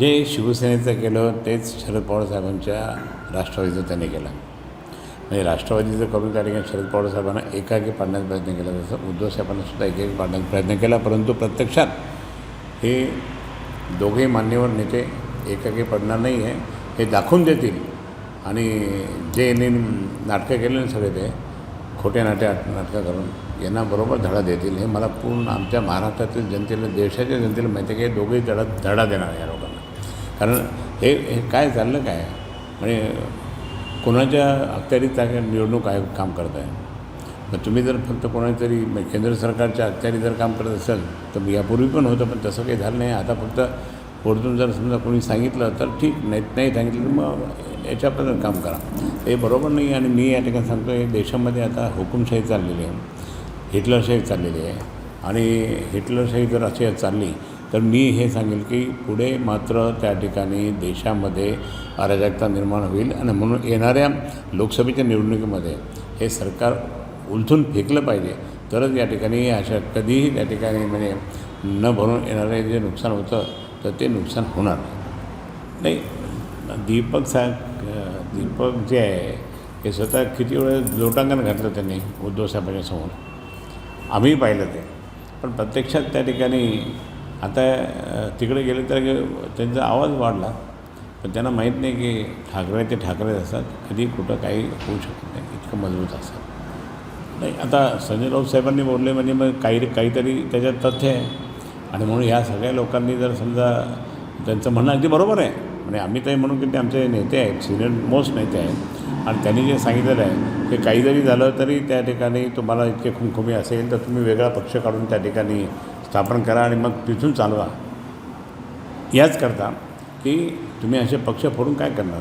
जे शिवसेनेचं केलं तेच शरद पवार साहेबांच्या राष्ट्रवादीचं त्यांनी केलं. म्हणजे राष्ट्रवादीचं कमी कार्यक्रम शरद पवार साहेबांना एकाकी पाडण्याचा प्रयत्न केला जसं उद्धव साहेबांना सुद्धा एकाकी पाडण्याचा प्रयत्न केला परंतु प्रत्यक्षात हे दोघेही मान्यवर नेते एकाकी पडणार नाही आहे हे दाखवून देतील. आणि जे यांनी नाटकं केले ना सगळे ते खोटे नाटे नाटकं करून यांना बरोबर धडा देतील हे मला पूर्ण आमच्या महाराष्ट्रातील जनतेला देशाच्या जनतेला माहिती आहे की हे दोघेही धडा धडा देणार या लोकांना. कारण हे हे काय चाललं काय? म्हणजे कोणाच्या अखत्यारीत त्या निवडणूक आयोग काम करत आहे. मग तुम्ही जर फक्त कोणातरी म्हणजे केंद्र सरकारच्या अखत्यारी जर काम करत असाल तर यापूर्वी पण होतं पण तसं काही झालं नाही. आता फक्त वरतून जर समजा कोणी सांगितलं तर ठीक नाही नाही सांगितलं तर मग याच्यापर्यंत काम करा. हे बरोबर नाही आणि मी या ठिकाणी सांगतो हे देशामध्ये आता हुकुमशाही चाललेली आहे. हिटलरशाही चाललेली आहे. आणि हिटलरशाही जर अशी चालली तर मी हे सांगेल की पुढे मात्र त्या ठिकाणी देशामध्ये अराजकता निर्माण होईल आणि म्हणून येणाऱ्या लोकसभेच्या निवडणुकीमध्ये हे सरकार उलथून फेकलं पाहिजे. तरच या ठिकाणी अशा कधीही त्या ठिकाणी म्हणजे न भरून येणारे जे नुकसान होतं तर ते नुकसान होणार नाही. दीपक साहेब दीपक जे आहे हे स्वतः किती वेळ लोटांगण घातलं त्यांनी उद्धव साहेबांच्या समोर. आम्ही पाहिलं ते. पण प्रत्यक्षात त्या ठिकाणी आता तिकडे गेले तर त्यांचा आवाज वाढला. पण त्यांना माहीत नाही की ठाकरे ते ठाकरे असतात. कधी कुठं काही होऊ शकत नाही. इतकं मजबूत असतात. नाही आता संजय राऊत साहेबांनी बोलले म्हणजे मग काही काहीतरी त्याच्यात तथ्य आहे. आणि म्हणून ह्या सगळ्या लोकांनी जर समजा त्यांचं म्हणणं अगदी बरोबर आहे. म्हणजे आम्ही तर म्हणून की ते आमचे नेते आहेत. सिनियर मोस्ट नेते आहेत. आणि त्यांनी जे सांगितलेलं आहे ते काही जरी झालं तरी त्या ठिकाणी तुम्हाला इतके खुमखुमी असेल तर तुम्ही वेगळा पक्ष काढून त्या ठिकाणी स्थापन करा आणि मग तिथून चालवा. याच करता की तुम्ही असे पक्ष फोडून काय करणार?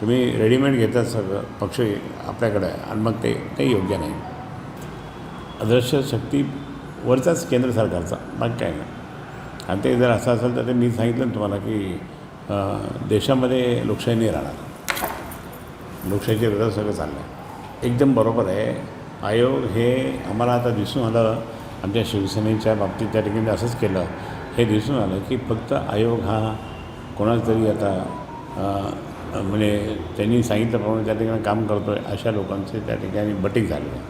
तुम्ही रेडीमेड घेतात सगळं पक्ष आपल्याकडे आणि मग ते काही योग्य नाही. अदृश्य शक्ती वरचाच केंद्र सरकारचा बाकी काय नाही. आणि ते जर असं असेल तर ते मी सांगितलं ना तुम्हाला की देशामध्ये लोकशाही नाही राहणार. लोकशाहीच्या विरोधात सगळं चाललं आहे एकदम बरोबर आहे. आयोग हे आम्हाला आता दिसून आलं आमच्या शिवसेनेच्या बाबतीत त्या ठिकाणी असंच केलं. हे दिसून आलं की फक्त आयोग हा कोणाच तरी आता म्हणजे त्यांनी सांगितल्याप्रमाणे त्या ठिकाणी काम करतो आहे अशा लोकांचे त्या ठिकाणी बटीक झाले आहे.